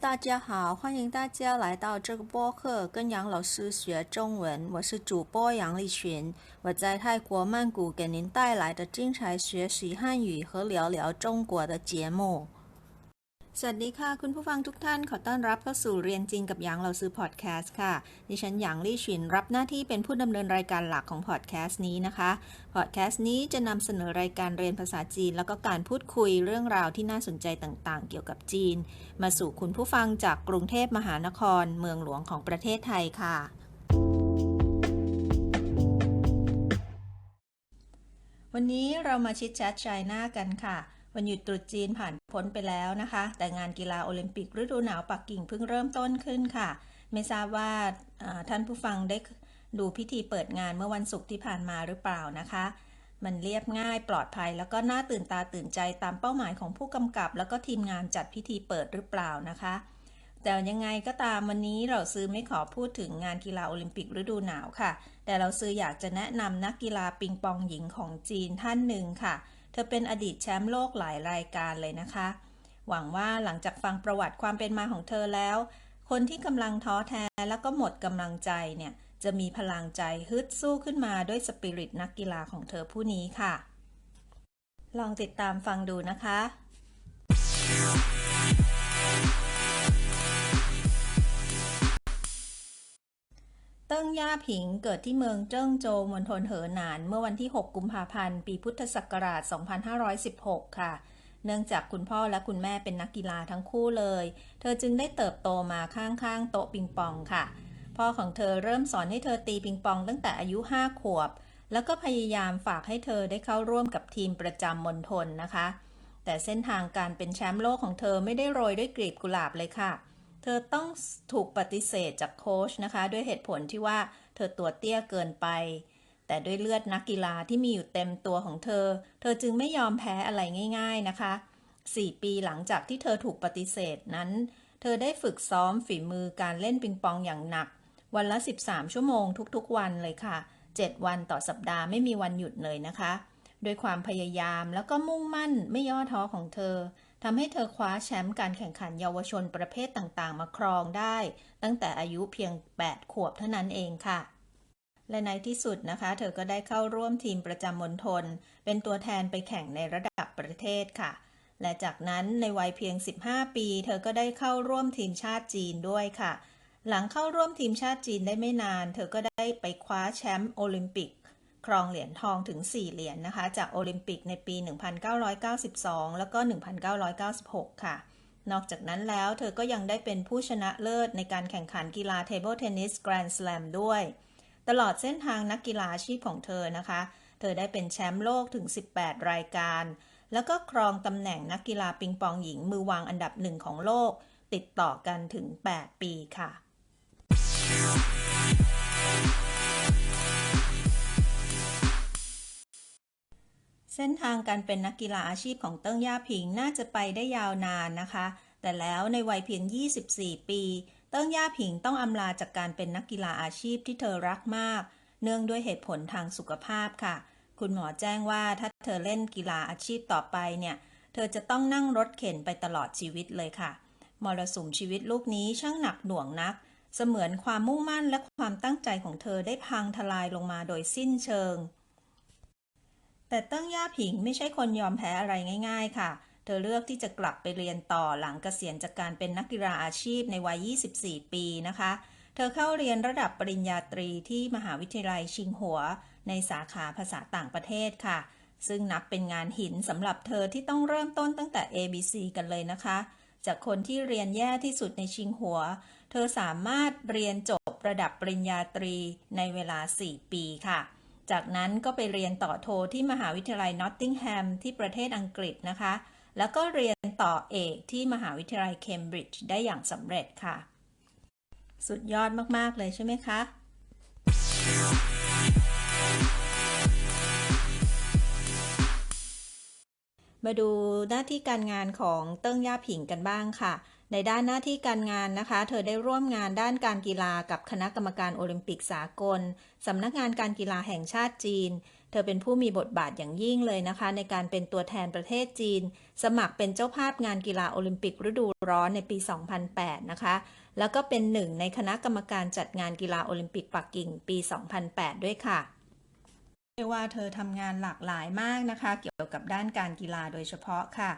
大家好，欢迎大家来到这个播客，跟杨老师学中文。我是主播杨丽群，我在泰国曼谷给您带来的精彩学习汉语和聊聊中国的节目。 สวัสดีค่ะ คุณผู้ฟังทุกท่านขอต้อนรับเข้าสู่เรียนจริงกับหยางเราซื้อพอดแคสต์ค่ะ ดิฉันหยางลี่ชินรับหน้าที่เป็นผู้ดำเนินรายการหลักของพอดแคสต์นี้นะคะพอดแคสต์นี้จะนำเสนอรายการเรียนภาษาจีน แล้วก็การพูดคุยเรื่องราวที่น่าสนใจต่างๆ เกี่ยวกับจีน มาสู่คุณผู้ฟังจากกรุงเทพมหานคร เมืองหลวงของประเทศไทยค่ะวันนี้เรามาชิดแชทชน้ากันค่ะ วันหยุดตรุษจีนผ่านพ้นไปแล้วนะคะ แต่งานกีฬาโอลิมปิกฤดูหนาวปักกิ่งเพิ่งเริ่มต้นขึ้นค่ะ ไม่ทราบว่าท่านผู้ฟังได้ดูพิธีเปิดงานเมื่อวันศุกร์ที่ผ่านมาหรือเปล่านะคะ มันเรียบง่ายปลอดภัย แล้วก็น่าตื่นตาตื่นใจตามเป้าหมายของผู้กำกับ แล้วก็ทีมงานจัดพิธีเปิดหรือเปล่านะคะ แต่ยังไงก็ตามวันนี้เราซื้อไม่ขอพูดถึงงานกีฬาโอลิมปิกฤดูหนาวค่ะ แต่เราซื้ออยากจะแนะนำนักกีฬาปิงปองหญิงของจีนท่านหนึ่งค่ะเเธอเป็นอดีตแชมป์โลกหลายรายการเลยนะคะ หวังว่าหลังจากฟังประวัติความเป็นมาของเธอแล้ว คนที่กำลังท้อแท้แล้วก็หมดกำลังใจเนี่ยจะมีพลังใจฮึดสู้ขึ้นมาด้วยสปิริตนักกีฬาของเธอผู้นี้ค่ะ ลองติดตามฟังดูนะคะ เติ้งย่าผิงเกิดที่เมืองเจิ้งโจวมณฑลเหอหนาน เมื่อวันที่ 6 กุมภาพันธ์ ปีพุทธศักราช 2516 ค่ะ เนื่องจากคุณพ่อและคุณแม่เป็นนักกีฬาทั้งคู่เลย เธอจึงได้เติบโตมาข้างๆ โต๊ะปิงปองค่ะ พ่อของเธอเริ่มสอนให้เธอตีปิงปองตั้งแต่อายุ 5 ขวบ แล้วก็พยายามฝากให้เธอได้เข้าร่วมกับทีมประจำมณฑลนะคะ แต่เส้นทางการเป็นแชมป์โลกของเธอไม่ได้โรยด้วยกลีบกุหลาบเลยค่ะเเธอต้องถูกปฏิเสธจากโค้ชนะคะ ด้วยเหตุผลที่ว่าเธอตัวเตี้ยเกินไป แต่ด้วยเลือดนักกีฬาที่มีอยู่เต็มตัวของเธอ เธอจึงไม่ยอมแพ้อะไรง่าย ๆนะคะ 4 ปีหลังจากที่เธอถูกปฏิเสธนั้น เธอได้ฝึกซ้อมฝีมือการเล่นปิงปองอย่างหนัก วันละ 13 ชั่วโมงทุกๆ วันเลยค่ะ 7 วันต่อสัปดาห์ไม่มีวันหยุดเลยนะคะโดยความพยายามแล้วก็มุ่งมั่นไม่ย่อท้อของเธอ ทำให้เธอคว้าแชมป์การแข่งขันเยาวชนประเภทต่างๆ มาครองได้ ตั้งแต่อายุเพียง 8 ขวบเท่านั้นเองค่ะ และในที่สุดนะคะ เธอก็ได้เข้าร่วมทีมประจำมณฑลเป็นตัวแทนไปแข่งในระดับประเทศค่ะ และจากนั้นในวัยเพียง 15 ปี เธอก็ได้เข้าร่วมทีมชาติจีนด้วยค่ะ หลังเข้าร่วมทีมชาติจีนได้ไม่นาน เธอก็ได้ไปคว้าแชมป์โอลิมปิก ครองเหรียญทองถึง 4 เหรียญนนะคะ จากโอลิมปิกในปี 1992 แล้วก็ 1996 ค่ะ นอกจากนั้นแล้วเธอก็ยังได้เป็นผู้ชนะเลิศในการแข่งขันกีฬาเทเบิลเทนนิสแกรนด์สแลมด้วย ตลอดเส้นทางนักกีฬาอาชีพของเธอนะคะ เธอได้เป็นแชมป์โลกถึง 18 รายการ แล้วก็ครองตำแหน่งนักกีฬาปิงปองหญิงมือวางอันดับหนึ่งของโลก ติดต่อกันถึง 8 ปีค่ะ ส้นทางการเป็นนักกีฬาอาชีพของเติ้งย่าผิงน่าจะไปได้ยาวนานนะคะ แต่แล้วในวัยเพียง 24 ปี เติ้งย่าผิงต้องอำลาจากการเป็นนักกีฬาอาชีพที่เธอรักมาก เนื่องด้วยเหตุผลทางสุขภาพค่ะ คุณหมอแจ้งว่าถ้าเธอเล่นกีฬาอาชีพต่อไปเนี่ย เธอจะต้องนั่งรถเข็นไปตลอดชีวิตเลยค่ะ มรสุมชีวิตลูกนี้ช่างหนักหน่วงนัก เสมือนความมุ่งมั่นและความตั้งใจของเธอได้พังทลายลงมาโดยสิ้นเชิง แต่เติ้งย่าผิงไม่ใช่คนยอมแพ้อะไรง่าย ๆ ค่ะ เธอเลือกที่จะกลับไปเรียนต่อหลังเกษียณจากการเป็นนักกีฬาอาชีพในวัย 24 ปีนะคะ เธอเข้าเรียนระดับปริญญาตรีที่มหาวิทยาลัยชิงหัว ในสาขาภาษาต่างประเทศค่ะ ซึ่งนับเป็นงานหินสำหรับเธอที่ต้องเริ่มต้นตั้งแต่ ABC กันเลยนะคะ จากคนที่เรียนแย่ที่สุดในชิงหัว เธอสามารถเรียนจบระดับปริญญาตรีในเวลา 4 ปีค่ะ จากนั้นก็ไปเรียนต่อโทที่มหาวิทยาลัยนอตติงแฮมที่ประเทศอังกฤษนะคะ แล้วก็เรียนต่อเอกที่มหาวิทยาลัยเคมบริดจ์ได้อย่างสำเร็จค่ะ สุดยอดมาก ๆ เลยใช่ไหมคะ มาดูหน้าที่การงานของเติ้งย่าผิงกันบ้างค่ะ ในด้านหน้าที่การงานนะคะ เธอได้ร่วมงานด้านการกีฬากับคณะกรรมการโอลิมปิกสากลสำนักงานการกีฬาแห่งชาติจีน เธอเป็นผู้มีบทบาทอย่างยิ่งเลยนะคะ ในการเป็นตัวแทนประเทศจีน สมัครเป็นเจ้าภาพงานกีฬาโอลิมปิกฤดูร้อนในปี 2008 นะคะ แล้วก็เป็นหนึ่งในคณะกรรมการจัดงานกีฬาโอลิมปิกปักกิ่งปี 2008 ด้วยค่ะ เรียกว่าเธอทำงานหลากหลายมากนะคะ เกี่ยวกับด้านการกีฬาโดยเฉพาะค่ะ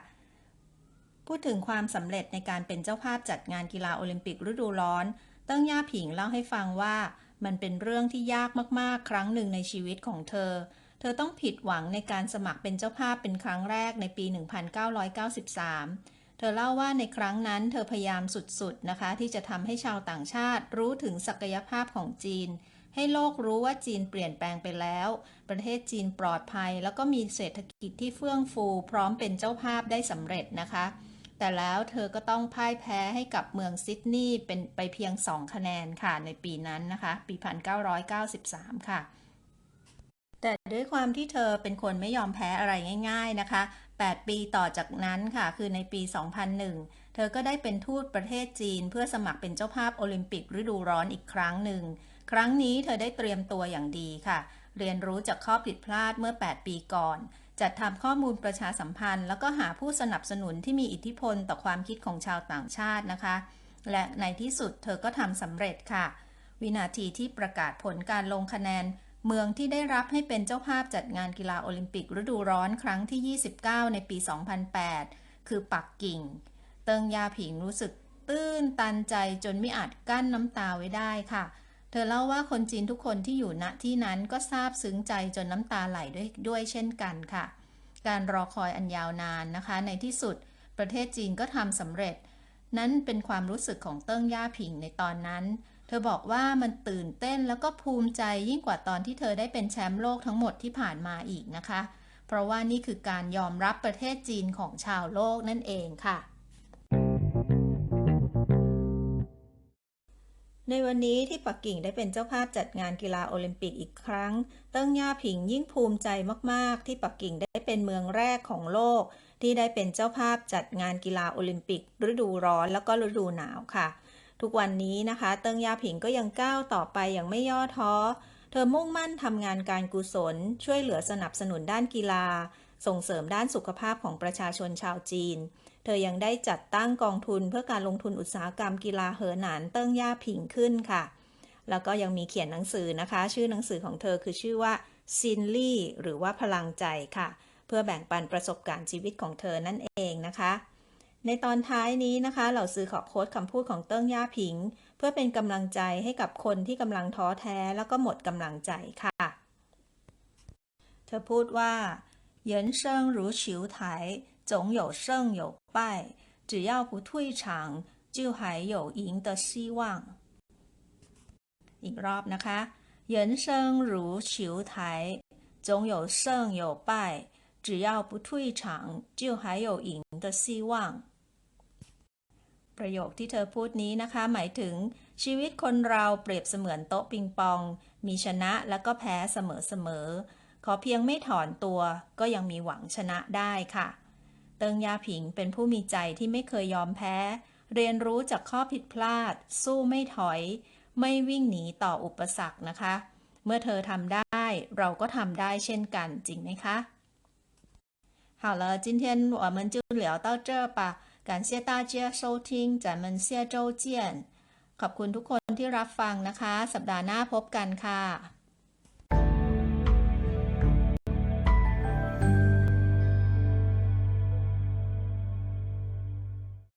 พูดถึงความสำเร็จในการเป็นเจ้าภาพจัดงานกีฬาโอลิมปิกฤดูร้อนเติ้งย่าผิงเล่าให้ฟังว่ามันเป็นเรื่องที่ยากมากๆ ครั้งหนึ่งในชีวิตของเธอ เธอต้องผิดหวังในการสมัครเป็นเจ้าภาพเป็นครั้งแรกในปี 1993 เธอเล่าว่าในครั้งนั้นเธอพยายามสุดๆนะคะ ที่จะทำให้ชาวต่างชาติรู้ถึงศักยภาพของจีน ให้โลกรู้ว่าจีนเปลี่ยนแปลงไปแล้ว ประเทศจีนปลอดภัย แล้วก็มีเศรษฐกิจที่เฟื่องฟู พร้อมเป็นเจ้าภาพได้สำเร็จนะคะ แต่แล้วเธอก็ต้องพ่ายแพ้ให้กับเมืองซิดนีย์เป็นไปเพียง 2 คะแนนค่ะในปีนั้นนะคะ ปี 1993 ค่ะ แต่ด้วยความที่เธอเป็นคนไม่ยอมแพ้อะไรง่าย ๆนะคะ 8 ปีต่อจากนั้นค่ะ คือในปี 2001เธอก็ได้เป็นทูตประเทศจีนเพื่อสมัครเป็นเจ้าภาพโอลิมปิกฤดูร้อนอีกครั้งหนึ่ง ครั้งนี้เธอได้เตรียมตัวอย่างดีค่ะ เรียนรู้จากข้อผิดพลาดเมื่อ 8 ปีก่อน จัดทำข้อมูลประชาสัมพันธ์ แล้วก็หาผู้สนับสนุนที่มีอิทธิพลต่อความคิดของชาวต่างชาตินะคะ และในที่สุดเธอก็ทำสำเร็จค่ะ วินาทีที่ประกาศผลการลงคะแนน เมืองที่ได้รับให้เป็นเจ้าภาพจัดงานกีฬาโอลิมปิกฤดูร้อนครั้งที่ 29 ในปี 2008 คือปักกิ่ง เติงยาผิงรู้สึกตื้นตันใจจนไม่อาจกั้นน้ำตาไว้ได้ค่ะเเธอเล่าว่าคนจีนทุกคนที่อยู่ณที่นั้นก็ซาบซึ้งใจจนน้ำตาไหลด้วยด้วยเช่นกันค่ะ การรอคอยอันยาวนานนะคะ ในที่สุดประเทศจีนก็ทำสำเร็จ นั้นเป็นความรู้สึกของเติ้งย่าผิงในตอนนั้น เธอบอกว่ามันตื่นเต้นแล้วก็ภูมิใจยิ่งกว่าตอนที่เธอได้เป็นแชมป์โลกทั้งหมดที่ผ่านมาอีกนะคะ เพราะว่านี่คือการยอมรับประเทศจีนของชาวโลกนั่นเองค่ะ ในวันนี้ที่ปักกิ่งได้เป็นเจ้าภาพจัดงานกีฬาโอลิมปิกอีกครั้ง เติ้งย่าผิงยิ่งภูมิใจมาก ๆ ที่ปักกิ่งได้เป็นเมืองแรกของโลก ที่ได้เป็นเจ้าภาพจัดงานกีฬาโอลิมปิก ฤดูร้อนแล้วก็ฤดูหนาวค่ะ ทุกวันนี้นะคะ เติ้งย่าผิงก็ยังก้าวต่อไปอย่างไม่ย่อท้อ เธอมุ่งมั่นทำงานการกุศล ช่วยเหลือสนับสนุนด้านกีฬา ส่งเสริมด้านสุขภาพของประชาชนชาวจีน เธอยังได้จัดตั้งกองทุนเพื่อการลงทุนอุตสาหกรรมกีฬาเหอหนานเติ้งย่าผิงขึ้นค่ะ แล้วก็ยังมีเขียนหนังสือนะคะ ชื่อหนังสือของเธอคือชื่อว่าซินลี่หรือว่าพลังใจค่ะ เพื่อแบ่งปันประสบการณ์ชีวิตของเธอนั่นเองนะคะ ในตอนท้ายนี้นะคะ เราซื้อขอโค้ดคำพูดของเติ้งย่าผิง เพื่อเป็นกำลังใจให้กับคนที่กำลังท้อแท้แล้วก็หมดกำลังใจค่ะ เธอพูดว่า人生如球台 总有胜有败只要不退场就还有赢的希望อีกรอบนะคะ人生如球台总有胜有败只要不退场就还有赢的希望ประโยคที่เธอพูดนี้นะคะ หมายถึงชีวิตคนเราเปรียบเสมือนโต๊ะปิงปอง มีชนะและก็แพ้เสมอๆ ขอเพียงไม่ถอนตัวก็ยังมีหวังชนะได้ค่ะ เติงยาผิงเป็นผู้มีใจที่ไม่เคยยอมแพ้ เรียนรู้จากข้อผิดพลาด สู้ไม่ถอย ไม่วิ่งหนีต่ออุปสรรคนะคะ เมื่อเธอทำได้ เราก็ทำได้เช่นกันจริงไหมคะ好了，今天我们就聊到这吧。感谢大家收听，咱们下周见。ขอบคุณทุกคนที่รับฟังนะคะ สัปดาห์หน้าพบกันค่ะ